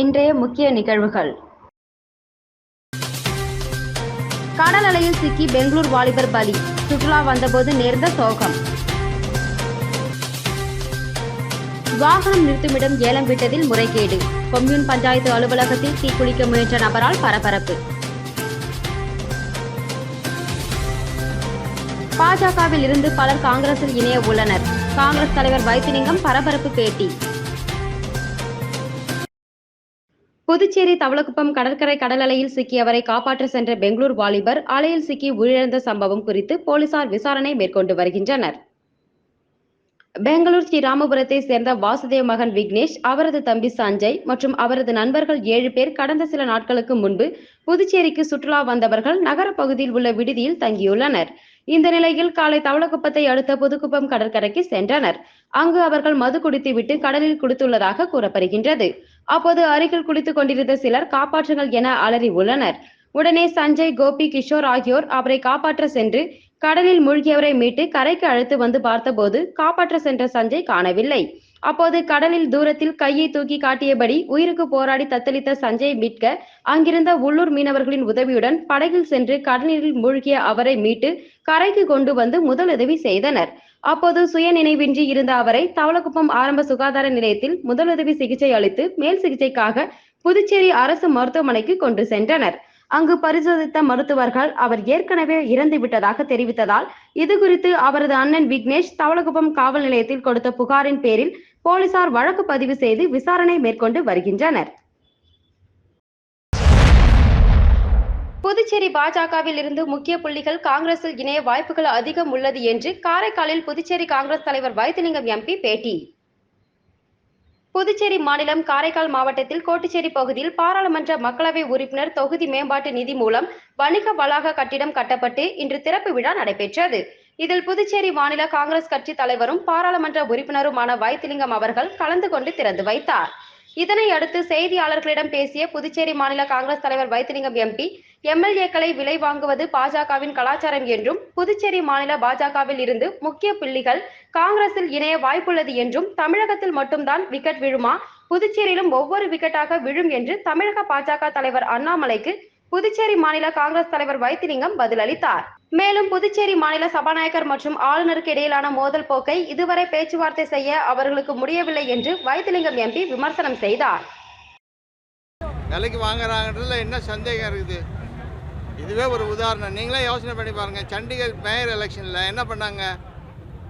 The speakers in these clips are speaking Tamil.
இன்றைய முக்கிய நிகழ்வுகள். கடல் அலையில் சிக்கி பெங்களூர் வாலிபர் பலி. சுற்றுலா வந்தபோது நேர்ந்த சோகம். வாகனம் நிறுத்துமிடம் ஏலம் விட்டதில் முறைகேடு. கொம்யூன் பஞ்சாயத்து அலுவலகத்தில் தீக்குளிக்க முயன்ற நபரால் பரபரப்பு. பாஜகவில் இருந்து பலர் காங்கிரஸில் இணைய உள்ளனர். காங்கிரஸ் தலைவர் வைத்திலிங்கம் பரபரப்பு பேட்டி. புதுச்சேரி தவளக்குப்பம் கடற்கரை கடல் அலையில் சிக்கியவரை காப்பாற்ற சென்ற பெங்களூர் வாலிபர் அலையில் சிக்கி உயிரிழந்த சம்பவம் குறித்து போலீசார் விசாரணை மேற்கொண்டு வருகின்றனர். பெங்களூர் ஸ்ரீ ராமபுரத்தை சேர்ந்த வாசுதேவ் மகன் விக்னேஷ் அவரது தம்பி சஞ்சய் மற்றும் அவரது நண்பர்கள் ஏழு பேர் கடந்த சில நாட்களுக்கு முன்பு புதுச்சேரிக்கு சுற்றுலா வந்தவர்கள் நகர பகுதியில் உள்ள விடுதியில் தங்கியுள்ளனர். இந்த நிலையில் காலை தவளக்குப்பத்தை அடுத்த புதுக்குப்பம் கடற்கரைக்கு சென்றனர். அங்கு அவர்கள் மது குடித்துவிட்டு கடலில் குடித்துள்ளதாக கூறப்படுகின்றது. அப்போது அருகில் குளித்துக் கொண்டிருந்த சிலர் காப்பாற்றுங்கள் என அலறி உள்ளனர். உடனே சஞ்சய் கோபி கிஷோர் ஆகியோர் அவரை காப்பாற்ற சென்று கடலில் மூழ்கியவரை மீட்டு கரைக்கு அழைத்து வந்து பார்த்தபோது காப்பாற்ற சென்ற சஞ்சய் காணவில்லை. அப்போது கடலில் தூரத்தில் கையை தூக்கி காட்டியபடி உயிருக்கு போராடி தத்தளித்த சஞ்சய் மீட்க அங்கிருந்த உள்ளூர் மீனவர்களின் உதவியுடன் படகில் சென்று கடலில் மூழ்கிய அவரை மீட்டு கரைக்கு கொண்டு வந்து முதலுதவி செய்தனர். அப்போது சுய நினைவின்றி இருந்த அவரை தவளக்குப்பம் ஆரம்ப சுகாதார நிலையத்தில் முதலுதவி சிகிச்சை அளித்து மேல் சிகிச்சைக்காக புதுச்சேரி அரசு மருத்துவமனைக்கு கொண்டு சென்றனர். அங்கு பரிசோதித்த மருத்துவர்கள் அவர் ஏற்கனவே இறந்து விட்டதாக தெரிவித்ததால் இது குறித்து அவரது அண்ணன் விக்னேஷ் தவளகுப்பம் காவல் நிலையத்தில் கொடுத்த புகாரின் பேரில் போலீசார் வழக்கு பதிவு செய்து விசாரணை மேற்கொண்டு வருகின்றனர். புதுச்சேரி பாஜகவில் இருந்து முக்கிய புள்ளிகள் காங்கிரஸில் இணைய வாய்ப்புகள் அதிகம் உள்ளது என்று காரைக்காலில் புதுச்சேரி காங்கிரஸ் தலைவர் வைத்திலிங்கம் எம்பி பேட்டி. புதுச்சேரி மாநிலம் காரைக்கால் மாவட்டத்தில் கோட்டுச்சேரி பகுதியில் பாராளுமன்ற மக்களவை உறுப்பினர் தொகுதி மேம்பாட்டு நிதி மூலம் வணிக வளாக கட்டிடம் கட்டப்பட்டு இன்று திறப்பு விழா நடைபெற்றது. இதில் புதுச்சேரி மாநில காங்கிரஸ் கட்சி தலைவரும் பாராளுமன்ற உறுப்பினருமான வைத்திலிங்கம் அவர்கள் கலந்து கொண்டு திறந்து வைத்தார். இதனை அடுத்து செய்தியாளர்களிடம் பேசிய புதுச்சேரி மாநில காங்கிரஸ் தலைவர் வைத்திலிங்கம் எம்பி எம்எல்ஏக்களை விலை வாங்குவது பாஜகவின் கலாச்சாரம் என்றும் புதுச்சேரி மாநில பாஜகவில் இருந்து முக்கிய புள்ளிகள் காங்கிரஸில் இணைய வாய்ப்புள்ளது என்றும் தமிழகத்தில் மட்டும்தான் விக்கெட் விழுமா புதுச்சேரியிலும் ஒவ்வொரு விக்கெட்டாக விழும் என்று தமிழக பாஜக தலைவர் அண்ணாமலைக்கு புதுச்சேரி மாநில காங்கிரஸ் தலைவர் வைத்திலிங்கம் பதிலளித்தார். மேலும் புதுச்சேரி மாநில சபாநாயகர் மற்றும் ஆளுநருக்கு இடையிலான மோதல் போக்கை இதுவரை பேச்சுவார்த்தை செய்ய அவர்களுக்கு முடியவில்லை என்று வைத்திலிங்கம் எம்பி விமர்சனம் செய்தார். விலைக்கு வாங்குறாங்கன்றதுல என்ன சந்தேகம் இருக்குது? இதுவே ஒரு உதாரணம். நீங்களே யோசனை பண்ணி பாருங்கள் சண்டிகர் மேயர் எலெக்ஷனில் என்ன பண்ணாங்க?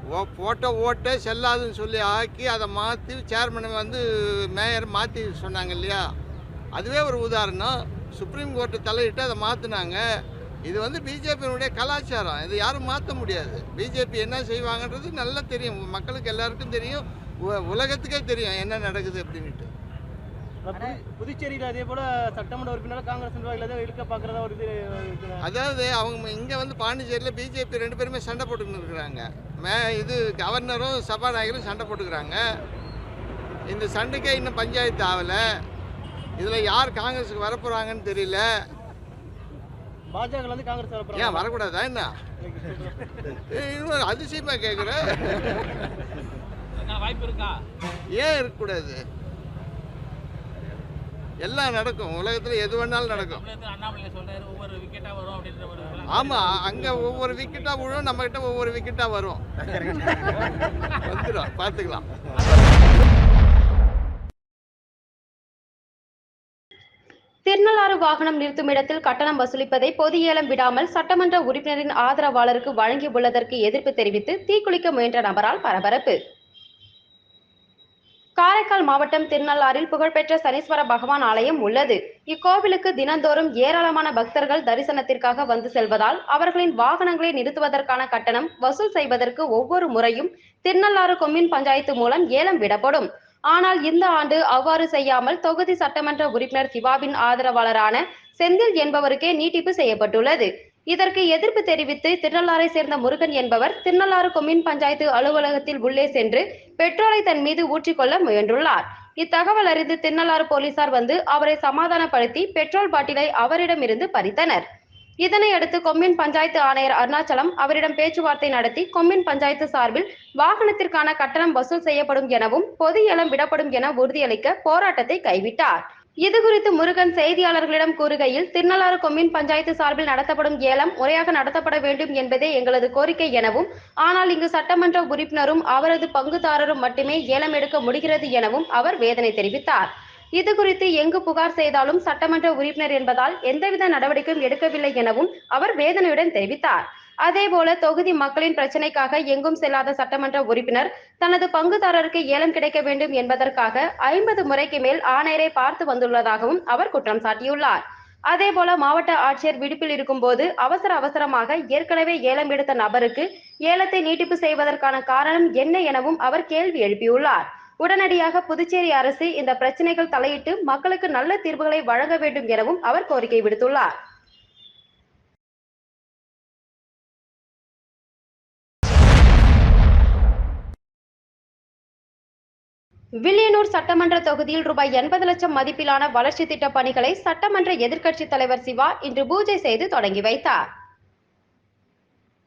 ஓ போட்ட ஓட்டை செல்லாதுன்னு சொல்லி ஆக்கி அதை மாற்றி சேர்மனை வந்து மேயர் மாற்றி சொன்னாங்க இல்லையா? அதுவே ஒரு உதாரணம். சுப்ரீம் கோர்ட்டு தலையிட்டு அதை மாற்றினாங்க இது வந்து பிஜேபியினுடைய கலாச்சாரம். இது யாரும் மாற்ற முடியாது. பிஜேபி என்ன செய்வாங்கன்றது நல்லா தெரியும். மக்களுக்கு எல்லாருக்கும் தெரியும். உ- உலகத்துக்கே தெரியும் என்ன நடக்குது அப்படின்ட்டு புதுச்சேரியில் அதே போல சட்டமன்ற உறுப்பினர் காங்கிரஸ் நிர்வாகிகள் தான் இழுக்க பார்க்கறதா ஒரு இது. அதாவது அவங்க இங்கே வந்து பாண்டிச்சேரியில் பிஜேபி ரெண்டு பேருமே சண்டை போட்டுக்கின்னு இருக்கிறாங்க. மே இது கவர்னரும் சபாநாயகரும் சண்டை போட்டுக்கிறாங்க. இந்த சண்டைக்கே இன்னும் பஞ்சாயத்து ஆகலை. இதில் யார் காங்கிரஸுக்கு வரப்போகிறாங்கன்னு தெரியல. பாஜக இருந்து காங்கிரஸ் வர ஏன். வரக்கூடாதா என்ன? இன்னும் அதிசயமாக கேட்குறேன் வாய்ப்பு இருக்கா? ஏன் இருக்கக்கூடாது? எல்லாம் நடக்கும். உலகத்தில் எது வேணாலும் நடக்கும். தமிழகத்தில் அண்ணாமலை சொல்றாரு ஒவ்வொரு விக்கெட்டா வரும் அப்படின்ற ஒரு ஆமாம் அங்கே ஒவ்வொரு விக்கெட்டாக விழும் நம்மக்கிட்ட ஒவ்வொரு விக்கெட்டாக வரும். வந்துடும் பார்த்துக்கலாம். திருநள்ளாறு வாகனம் நிறுத்தும் இடத்தில் கட்டணம் வசூலிப்பதை பொது ஏலம் விடாமல் சட்டமன்ற உறுப்பினரின் ஆதரவாளருக்கு வழங்கியுள்ளதற்கு எதிர்ப்பு தெரிவித்து தீக்குளிக்க முயன்ற நபரால் பரபரப்பு. காரைக்கால் மாவட்டம் திருநள்ளாறில் புகழ்பெற்ற சனீஸ்வர பகவான் ஆலயம் உள்ளது. இக்கோவிலுக்கு தினந்தோறும் ஏராளமான பக்தர்கள் தரிசனத்திற்காக வந்து செல்வதால் அவர்களின் வாகனங்களை நிறுத்துவதற்கான கட்டணம் வசூல் செய்வதற்கு ஒவ்வொரு முறையும் திருநள்ளாறு கொம்யூன் பஞ்சாயத்து மூலம் ஏலம் விடப்படும். ஆனால் இந்த ஆண்டு அவ்வாறு செய்யாமல் தொகுதி சட்டமன்ற உறுப்பினர் சிவாவின் ஆதரவாளரான செந்தில் என்பவருக்கே நீட்டிப்பு செய்யப்பட்டுள்ளது. இதற்கு எதிர்ப்பு தெரிவித்து திருநள்ளாரை சேர்ந்த முருகன் என்பவர் திருநள்ளாறு கொம்யூன் பஞ்சாயத்து அலுவலகத்தில் உள்ளே சென்று பெட்ரோலை தன் மீது ஊற்றிக்கொள்ள முயன்றுள்ளார். இத்தகவல் அறிந்து திருநள்ளாறு போலீசார் வந்து அவரை சமாதானப்படுத்தி பெட்ரோல் பாட்டிலை அவரிடமிருந்து பறித்தனர். இதனையடுத்து கொம்யூன் பஞ்சாயத்து ஆணையர் அருணாச்சலம் அவரிடம் பேச்சுவார்த்தை நடத்தி கொம்யூன் பஞ்சாயத்து சார்பில் வாகனத்திற்கான கட்டணம் வசூல் செய்யப்படும் எனவும் பொது ஏலம் விடப்படும் என உறுதியளிக்க போராட்டத்தை கைவிட்டார். இதுகுறித்து முருகன் செய்தியாளர்களிடம் கூறுகையில் திருநள்ளாறு கொம்யூன் பஞ்சாயத்து சார்பில் நடத்தப்படும் ஏலம் முறையாக நடத்தப்பட வேண்டும் என்பதே எங்களது கோரிக்கை எனவும் ஆனால் இங்கு சட்டமன்ற உறுப்பினரும் அவரது பங்குதாரரும் மட்டுமே ஏலம் எடுக்க முடிகிறது எனவும் அவர் வேதனை தெரிவித்தார். இதுகுறித்து எங்கு புகார் செய்தாலும் சட்டமன்ற உறுப்பினர் என்பதால் எந்தவித நடவடிக்கையும் எடுக்கவில்லை எனவும் அவர் வேதனையுடன் தெரிவித்தார். அதேபோல தொகுதி மக்களின் பிரச்சனைக்காக எங்கும் செல்லாத சட்டமன்ற உறுப்பினர் தனது பங்குதாரருக்கு ஏலம் கிடைக்க வேண்டும் என்பதற்காக ஐம்பது முறைக்கு மேல் ஆணையரை பார்த்து வந்துள்ளதாகவும் அவர் குற்றம் சாட்டியுள்ளார். அதேபோல மாவட்ட ஆட்சியர் விடுப்பில் இருக்கும்போது அவசர அவசரமாக ஏற்கனவே ஏலம் எடுத்த நபருக்கு ஏலத்தை நீட்டிப்பு செய்வதற்கான காரணம் என்ன எனவும் அவர் கேள்வி எழுப்பியுள்ளார். உடனடியாக புதுச்சேரி அரசு இந்த பிரச்சனைகள் தலையிட்டு மக்களுக்கு நல்ல தீர்வுகளை வழங்க வேண்டும் எனவும் அவர் கோரிக்கை விடுத்துள்ளார். வில்லியனூர் சட்டமன்ற தொகுதியில் ரூபாய் எண்பது லட்சம் மதிப்பிலான வளர்ச்சி திட்ட பணிகளை சட்டமன்ற எதிர்க்கட்சித் தலைவர் சிவா இன்று பூஜை செய்து தொடங்கி வைத்தார்.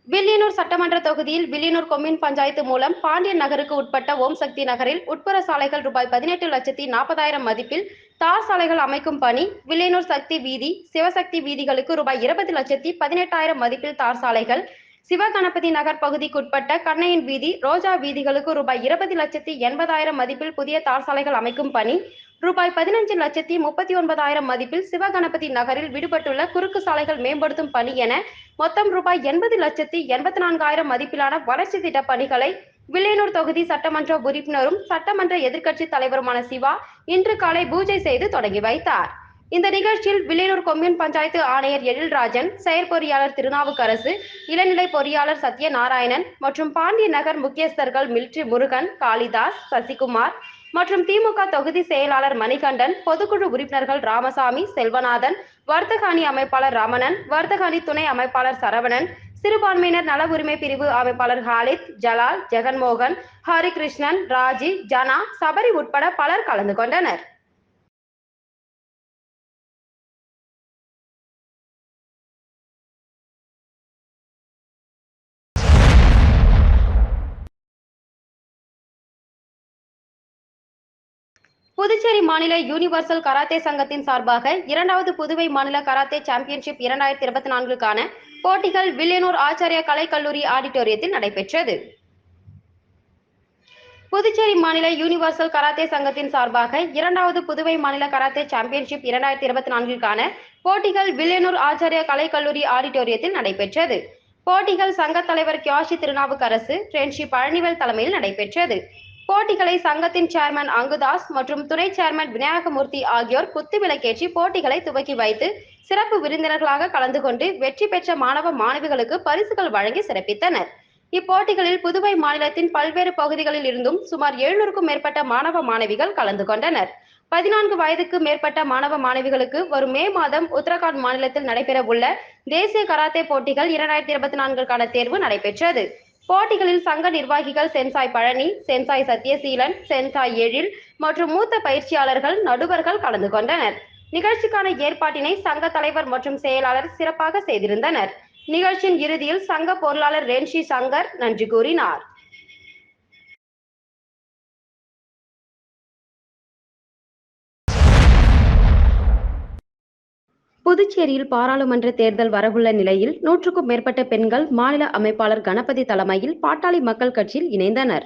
வில்லியனூர் சட்டமன்ற தொகுதியில் வில்லியனூர் கொம்யூன் பஞ்சாயத்து மூலம் பாண்டியன் நகருக்கு உட்பட்ட ஓம் சக்தி நகரில் உட்புற சாலைகள் ரூபாய் பதினெட்டு லட்சத்தி நாற்பதாயிரம் மதிப்பில் தார் சாலைகள் அமைக்கும் பணி வில்லியனூர் சக்தி வீதி சிவசக்தி வீதிகளுக்கு ரூபாய் இருபது லட்சத்தி பதினெட்டாயிரம் மதிப்பில் தார் சாலைகள் சிவகணபதி நகர் பகுதிக்குட்பட்ட கண்ணையின் வீதி ரோஜா வீதிகளுக்கு ரூபாய் இருபது லட்சத்தி எண்பதாயிரம் மதிப்பில் புதிய தார் சாலைகள் அமைக்கும் பணி ரூபாய் பதினஞ்சு லட்சத்தி முப்பத்தி ஒன்பதாயிரம் மதிப்பில் சிவகணபதி நகரில் விடுபட்டுள்ள குறுக்கு சாலைகள் மேம்படுத்தும் பணி என மொத்தம் ரூபாய் எண்பது லட்சத்தி எண்பத்தி நான்காயிரம் மதிப்பிலான வளர்ச்சி திட்ட பணிகளை வில்லியனூர் தொகுதி சட்டமன்ற உறுப்பினரும் சட்டமன்ற எதிர்க்கட்சி தலைவருமான சிவா இன்று காலை பூஜை செய்து தொடங்கி வைத்தார். இந்த நிகழ்ச்சியில் வில்லியனூர் கொம்யூன் பஞ்சாயத்து ஆணையர் எழில்ராஜன் செயற்பொறியாளர் திருநாவுக்கரசு இளநிலை பொறியாளர் சத்யநாராயணன் மற்றும் பாண்டிய நகர் முக்கியஸ்தர்கள் மில்ட்ரி முருகன் காளிதாஸ் சசிகுமார் மற்றும் திமுக தொகுதி செயலாளர் மணிகண்டன் பொதுக்குழு உறுப்பினர்கள் ராமசாமி செல்வநாதன் வர்த்தக அணி அமைப்பாளர் ரமணன் வர்த்தக அணி துணை அமைப்பாளர் சரவணன் சிறுபான்மையினர் நல உரிமை பிரிவு அமைப்பாளர் ஹாலித் ஜலால் ஜெகன்மோகன் ஹரிகிருஷ்ணன் ராஜி ஜனா சபரி உட்பட பலர் கலந்து கொண்டனர். புதுச்சேரி மாநில யூனிவர்சல் கராத்தே சங்கத்தின் சார்பாக இரண்டாவது புதுவை மாநில கராத்தே சாம்பியன்ஷிப் இரண்டாயிரத்தி இருபத்தி நான்குக்கான போட்டிகள் வில்லியனூர் ஆச்சாரியா கலைக்கல்லூரி ஆடிட்டோரியத்தில் நடைபெற்றது. புதுச்சேரி மாநில யூனிவர்சல் கராத்தே சங்கத்தின் சார்பாக இரண்டாவது புதுவை மாநில கராத்தே சாம்பியன்ஷிப் இரண்டாயிரத்தி இருபத்தி நான்கிற்கான போட்டிகள் வில்லியனூர் ஆச்சாரியா கலைக்கல்லூரி ஆடிட்டோரியத்தில் நடைபெற்றது. போட்டிகள் சங்க தலைவர் கியாஷி திருநாவுக்கரசு ஃப்ரெண்ட்ஷிப் பழனிவேல் தலைமையில் நடைபெற்றது. போட்டிகளை சங்கத்தின் சேர்மன் அங்குதாஸ் மற்றும் துணை சேர்மன் விநாயகமூர்த்தி ஆகியோர் குத்துவிளக்கேற்றி போட்டிகளை துவக்கி வைத்து சிறப்பு விருந்தினர்களாக கலந்து கொண்டு வெற்றி பெற்ற மாணவ மாணவிகளுக்கு பரிசுகள் வழங்கி சிறப்பித்தனர். இப்போட்டிகளில் புதுவை மாநிலத்தின் பல்வேறு பகுதிகளில் இருந்தும் சுமார் எழுநூறுக்கும் மேற்பட்ட மாணவ மாணவிகள் கலந்து கொண்டனர். பதினான்கு வயதுக்கு மேற்பட்ட மாணவ மாணவிகளுக்கு வரும் மே மாதம் உத்தரகாண்ட் மாநிலத்தில் நடைபெற உள்ள தேசிய கராத்தே போட்டிகள் இரண்டாயிரத்தி இருபத்தி நான்குக்கான தேர்வு நடைபெற்றது. போட்டிகளில் சங்க நிர்வாகிகள் sensei Palani sensei Sathyaseelan sensei Ezhil மற்றும் மூத்த பயிற்சியாளர்கள் நடுவர்கள் கலந்து கொண்டனர். நிகழ்ச்சிக்கான ஏற்பாட்டினை சங்க தலைவர் மற்றும் செயலாளர் சிறப்பாக செய்திருந்தனர். நிகழ்ச்சியின் இறுதியில் சங்க பொருளாளர் ரென்ஷி சங்கர் நன்றி கூறினார். புதுச்சேரியில் பாராளுமன்ற தேர்தல் வரவுள்ள நிலையில் நூற்றுக்கும் மேற்பட்ட பெண்கள் மாநில அமைப்பாளர் கணபதி தலைமையில் பாட்டாளி மக்கள் கட்சியில் இணைந்தனர்.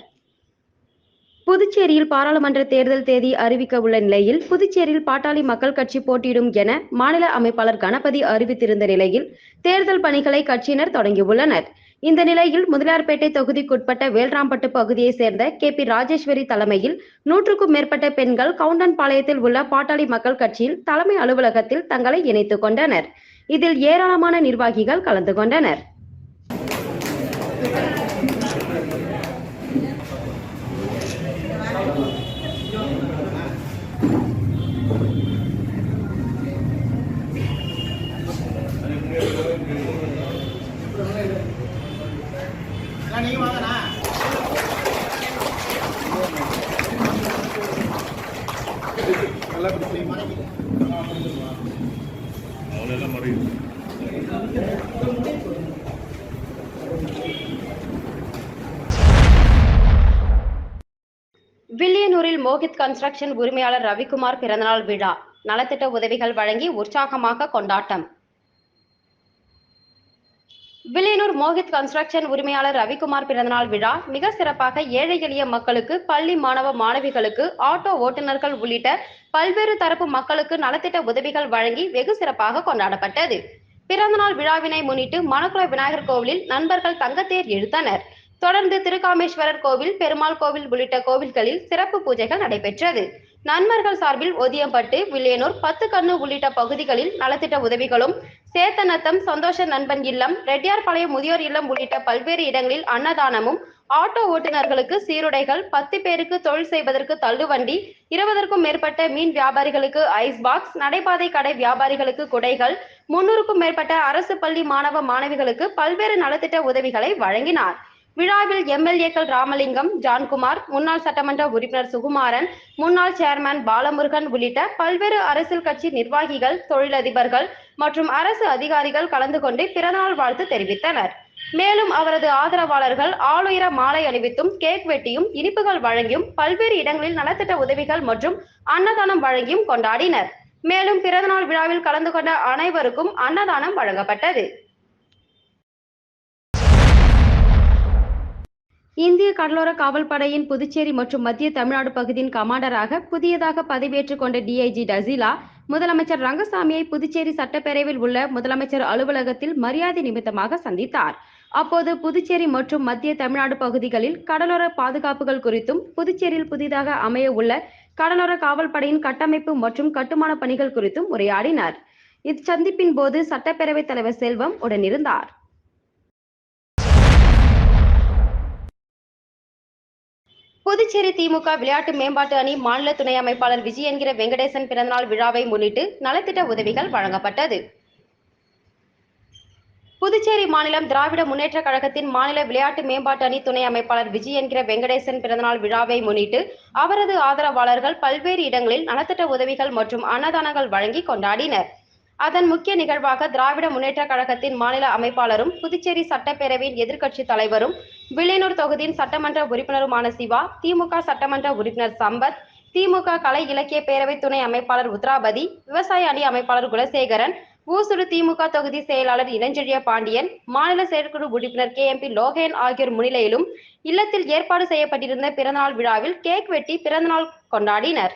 புதுச்சேரியில் பாராளுமன்ற தேர்தல் தேதி அறிவிக்க உள்ள நிலையில் புதுச்சேரியில் பாட்டாளி மக்கள் கட்சி போட்டியிடும் என மாநில அமைப்பாளர் கணபதி அறிவித்திருந்த நிலையில் தேர்தல் பணிகளை கட்சியினர் தொடங்கியுள்ளனர். இந்த நிலையில் முதலியார்பேட்டை தொகுதிக்குட்பட்ட வேல்ராம்பட்டு பகுதியைச் சேர்ந்த கே பி ராஜேஸ்வரி தலைமையில் நூற்றுக்கும் மேற்பட்ட பெண்கள் கவுண்டன்பாளையத்தில் உள்ள பாட்டாளி மக்கள் கட்சியில் தலைமை அலுவலகத்தில் தங்களை இணைத்துக் கொண்டனர். இதில் ஏராளமான நிர்வாகிகள் கலந்து கொண்டனர். ரோஹித் மோகித் கன்ஸ்ட்ரக்ஷன் உரிமையாளர் ரவிக்குமார் பிறந்தநாள் விழா நலத்திட்ட உதவிகள் வழங்கி உற்சாகமாக கொண்டாட்டம். வில்லியனூர் மோஹித் கன்ஸ்ட்ரக்ஷன் உரிமையாளர் ரவிக்குமார் பிறந்தநாள் விழா மிக சிறப்பாக ஏழை எளிய மக்களுக்கு பள்ளி மாணவ மாணவிகளுக்கு ஆட்டோ ஓட்டுநர்கள் உள்ளிட்ட பல்வேறு தரப்பு மக்களுக்கு நலத்திட்ட உதவிகள் வழங்கி வெகு சிறப்பாக கொண்டாடப்பட்டது. பிறந்தநாள் விழாவினை முன்னிட்டு மணக்குள விநாயகர் கோவிலில் நண்பர்கள் தங்கத்தேர் இழுத்தனர். தொடர்ந்து திருக்காமேஸ்வரர் கோவில் பெருமாள் கோவில் உள்ளிட்ட கோவில்களில் சிறப்பு பூஜைகள் நடைபெற்றது. நண்பர்கள் சார்பில் ஒதியம்பட்டு வில்லியனூர் பத்து கண்ணு உள்ளிட்ட பகுதிகளில் நலத்திட்ட உதவிகளும் சேத்தநத்தம் சந்தோஷ நண்பன் இல்லம் ரெட்டியார்பாளையம் முதியோர் இல்லம் உள்ளிட்ட பல்வேறு இடங்களில் அன்னதானமும் ஆட்டோ ஓட்டுநர்களுக்கு சீருடைகள் பத்து பேருக்கு தொழில் செய்வதற்கு தள்ளுவண்டி இருபதற்கும் மேற்பட்ட மீன் வியாபாரிகளுக்கு ஐஸ் பாக்ஸ் நடைபாதை கடை வியாபாரிகளுக்கு குடைகள் முன்னூறுக்கும் மேற்பட்ட அரசு பள்ளி மாணவ மாணவிகளுக்கு பல்வேறு நலத்திட்ட உதவிகளை வழங்கினார். விழாவில் எம்எல்ஏக்கள் ராமலிங்கம் ஜான்குமார் முன்னாள் சட்டமன்ற உறுப்பினர் சுகுமாரன் முன்னாள் சேர்மன் பாலமுருகன் உள்ளிட்ட பல்வேறு அரசியல் கட்சி நிர்வாகிகள் தொழிலதிபர்கள் மற்றும் அரசு அதிகாரிகள் கலந்து கொண்டு பிறந்தநாள் வாழ்த்து தெரிவித்தனர். மேலும் அவரது ஆதரவாளர்கள் ஆளுயர மாலை அணிவித்தும் கேக் வெட்டியும் இனிப்புகள் வழங்கியும் பல்வேறு இடங்களில் நலத்திட்ட உதவிகள் மற்றும் அன்னதானம் வழங்கியும் கொண்டாடினர். மேலும் பிறந்தநாள் விழாவில் கலந்து கொண்ட அனைவருக்கும் அன்னதானம் வழங்கப்பட்டது. இந்திய கடலோர காவல்படையின் புதுச்சேரி மற்றும் மத்திய தமிழ்நாடு பகுதியின் கமாண்டராக புதியதாக பதவியேற்றுக் கொண்ட டிஐஜி டசிலா முதலமைச்சர் ரங்கசாமியை புதுச்சேரி சட்டப்பேரவையில் உள்ள முதலமைச்சர் அலுவலகத்தில் மரியாதை நிமித்தமாக சந்தித்தார். அப்போது புதுச்சேரி மற்றும் மத்திய தமிழ்நாடு பகுதிகளில் கடலோர பாதுகாப்புகள் குறித்தும் புதுச்சேரியில் புதிதாக அமைய உள்ள கடலோர காவல்படையின் கட்டமைப்பு மற்றும் கட்டுமான பணிகள் குறித்தும் உரையாடினார். இச்சந்திப்பின் போது சட்டப்பேரவைத் தலைவர் செல்வம் உடனிருந்தார். புதுச்சேரி திமுக விளையாட்டு மேம்பாட்டு அணி மாநில துணை அமைப்பாளர் விஜய் என்கிற வெங்கடேசன் பிறந்தநாள் விழாவை முன்னிட்டு நலத்திட்ட உதவிகள் வழங்கப்பட்டது. புதுச்சேரி மாநிலம் திராவிட முன்னேற்ற கழகத்தின் மாநில விளையாட்டு மேம்பாட்டு அணி துணை அமைப்பாளர் விஜய் என்கிற வெங்கடேசன் பிறந்தநாள் விழாவை முன்னிட்டு அவரது ஆதரவாளர்கள் பல்வேறு இடங்களில் நலத்திட்ட உதவிகள் மற்றும் அன்னதானங்கள் வழங்கி கொண்டாடினர். அதன் முக்கிய நிகழ்வாக திராவிட முன்னேற்ற கழகத்தின் மாநில அமைப்பாளரும் புதுச்சேரி சட்டப்பேரவையின் எதிர்க்கட்சி தலைவரும் வில்லியனூர் தொகுதியின் சட்டமன்ற உறுப்பினருமான சிவா திமுக சட்டமன்ற உறுப்பினர் சம்பத் திமுக கலை இலக்கிய பேரவை துணை அமைப்பாளர் உத்ராபதி விவசாய அணி அமைப்பாளர் குலசேகரன் ஊசுடு திமுக தொகுதி செயலாளர் இளஞ்செழிய பாண்டியன் மாநில செயற்குழு உறுப்பினர் கே எம்பி லோகேன் ஆகியோர் முன்னிலையிலும் இல்லத்தில் ஏற்பாடு செய்யப்பட்டிருந்த பிறந்தநாள் விழாவில் கேக் வெட்டி பிறந்தநாள் கொண்டாடினர்.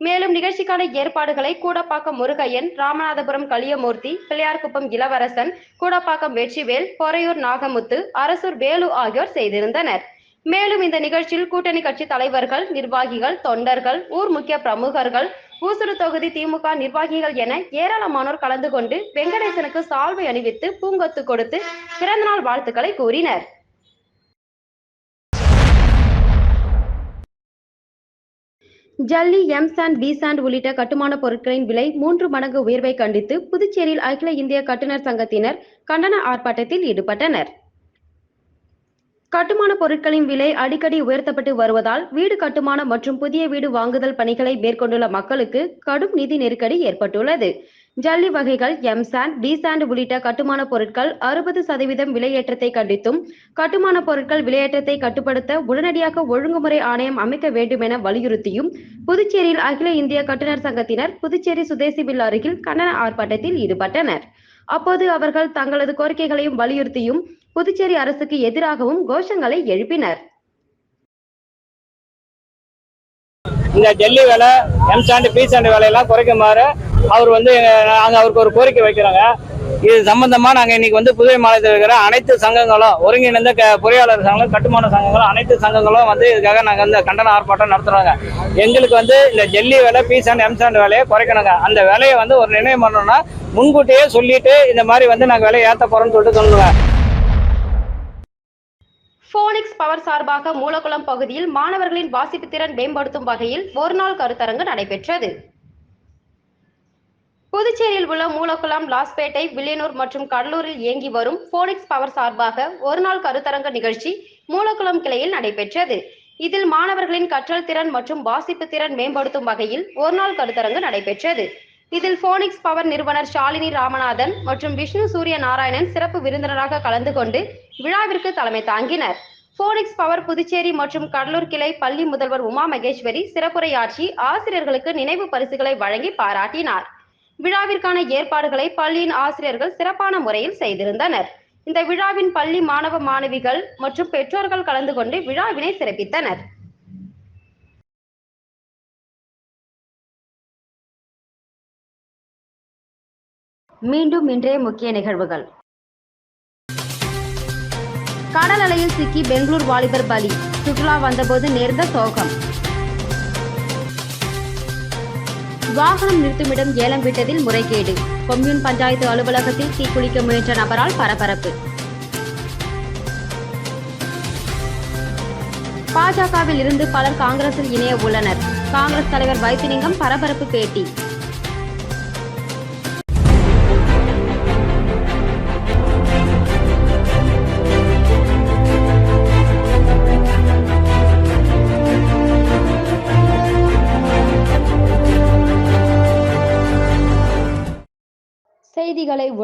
மேலும் நிகழ்ச்சிக்கான ஏற்பாடுகளை கூடப்பாக்கம் முருகையன் ராமநாதபுரம் கலியமூர்த்தி பிள்ளையார்குப்பம் இளவரசன் கூடப்பாக்கம் வெற்றிவேல் பொறையூர் நாகமுத்து அரசூர் வேலு ஆகியோர் செய்திருந்தனர். மேலும் இந்த நிகழ்ச்சியில் கூட்டணி கட்சி தலைவர்கள் நிர்வாகிகள் தொண்டர்கள் ஊர் முக்கிய பிரமுகர்கள் ஊசுடு தொகுதி திமுக நிர்வாகிகள் என ஏராளமானோர் கலந்து கொண்டு வெங்கடேசனுக்கு சால்வை அணிவித்து பூங்கொத்து கொடுத்து பிறந்தநாள் வாழ்த்துக்களை கூறினர். ஜல்லி எம் சாண்ட் பி சாண்ட் உள்ளிட்ட கட்டுமான பொருட்களின் விலை மூன்று மடங்கு உயர்வை கண்டித்து புதுச்சேரியில் அகில இந்திய கட்டுநர் சங்கத்தினர் கண்டன ஆர்ப்பாட்டத்தில் ஈடுபட்டனர். கட்டுமான பொருட்களின் விலை அடிக்கடி உயர்த்தப்பட்டு வருவதால் வீடு கட்டுமான மற்றும் புதிய வீடு வாங்குதல் பணிகளை மேற்கொண்டுள்ள மக்களுக்கு கடும் நிதி நெருக்கடி ஏற்பட்டுள்ளது. ஜல்லி வகைகள் எம் சாண்ட் டி சாண்ட் உள்ளிட்ட கட்டுமான பொருட்கள் அறுபது சதவீதம் விலையேற்றத்தை கண்டித்தும் கட்டுமான பொருட்கள் விலையேற்றத்தை கட்டுப்படுத்த உடனடியாக ஒழுங்குமுறை ஆணையம் அமைக்க வேண்டும் என வலியுறுத்தியும் புதுச்சேரியில் அகில இந்திய கட்டுநர் சங்கத்தினர் புதுச்சேரி சுதேசி பில் அருகில் கண்டன ஆர்ப்பாட்டத்தில் ஈடுபட்டனர். அப்போது அவர்கள் தங்களது கோரிக்கைகளையும் வலியுறுத்தியும் புதுச்சேரி அரசுக்கு எதிராகவும் கோஷங்களை எழுப்பினர். இந்த ஜல்லி வேலை எம் சாண்டு பி சாண்டு விலையெல்லாம் குறைக்குமாறு அவர் வந்து நாங்கள் அவருக்கு ஒரு கோரிக்கை வைக்கிறோங்க. இது சம்பந்தமாக நாங்கள் இன்னைக்கு வந்து புதுவை மாநிலத்தில் இருக்கிற அனைத்து சங்கங்களும் ஒருங்கிணைந்த க பொறியாளர் சங்கங்களும் கட்டுமான சங்கங்களும் அனைத்து சங்கங்களும் வந்து இதுக்காக நாங்கள் வந்து கண்டன ஆர்ப்பாட்டம் நடத்துறோங்க. எங்களுக்கு வந்து இந்த ஜெல்லி வேலை பி சாண்ட் எம் சாண்ட் வேலையை குறைக்கணுங்க. அந்த வேலையை வந்து ஒரு நிர்ணயம் பண்ணணும்னா முன்கூட்டியே சொல்லிட்டு இந்த மாதிரி வந்து நாங்கள் விலையை ஏற்ற போகிறோம்னு சொல்லிட்டு சொல்லுவேன் போனிக்ஸ் பவர் சார்பாக மூலக்குளம் பகுதியில் மாணவர்களின் வாசிப்பு திறன் மேம்படுத்தும் வகையில் ஒருநாள் கருத்தரங்கு நடைபெற்றது. புதுச்சேரியில் உள்ள மூலக்குளம் லாஸ்பேட்டை வில்லியனூர் மற்றும் கடலூரில் இயங்கி வரும் போனிக்ஸ் பவர் சார்பாக ஒருநாள் கருத்தரங்கு நிகழ்ச்சி மூலக்குளம் கிளையில் நடைபெற்றது. இதில் மாணவர்களின் கற்றல் திறன் மற்றும் வாசிப்பு திறன் மேம்படுத்தும் வகையில் ஒருநாள் கருத்தரங்கு நடைபெற்றது. இதில் போனிக்ஸ் பவர் நிறுவனர் ஷாலினி ராமநாதன் மற்றும் விஷ்ணு சூரிய நாராயணன் சிறப்பு விருந்தினராக கலந்து கொண்டு விழாவிற்கு தலைமை தாங்கினர். போனிக்ஸ் பவர் புதுச்சேரி மற்றும் கடலூர் கிளை பள்ளி முதல்வர் உமா மகேஸ்வரி சிறப்புரையாற்றி ஆசிரியர்களுக்கு நினைவு பரிசுகளை வழங்கி பாராட்டினார். விழாவிற்கான ஏற்பாடுகளை பள்ளியின் ஆசிரியர்கள் சிறப்பான முறையில் செய்திருந்தனர். இந்த விழாவின் பள்ளி மாணவ மாணவிகள் மற்றும் பெற்றோர்கள் கலந்து கொண்டு விழாவினை சிறப்பித்தனர். மீண்டும் இன்றைய முக்கிய நிகழ்வுகள். கடல் அலையில் சிக்கி பெங்களூர் வாலிபர் பலி. சுற்றுலா வந்தபோது நேர்ந்த சோகம். வாகனம் நிறுத்துமிடம் ஏலம் விட்டதில் முறைகேடு. கொம்யூன் பஞ்சாயத்து அலுவலகத்தில் தீக்குளிக்க முயன்ற நபரால் பரபரப்பு. பாஜகவில் இருந்து பலர் காங்கிரஸில் இணைய உள்ளனர். காங்கிரஸ் தலைவர் வைத்திலிங்கம் பரபரப்பு பேட்டி.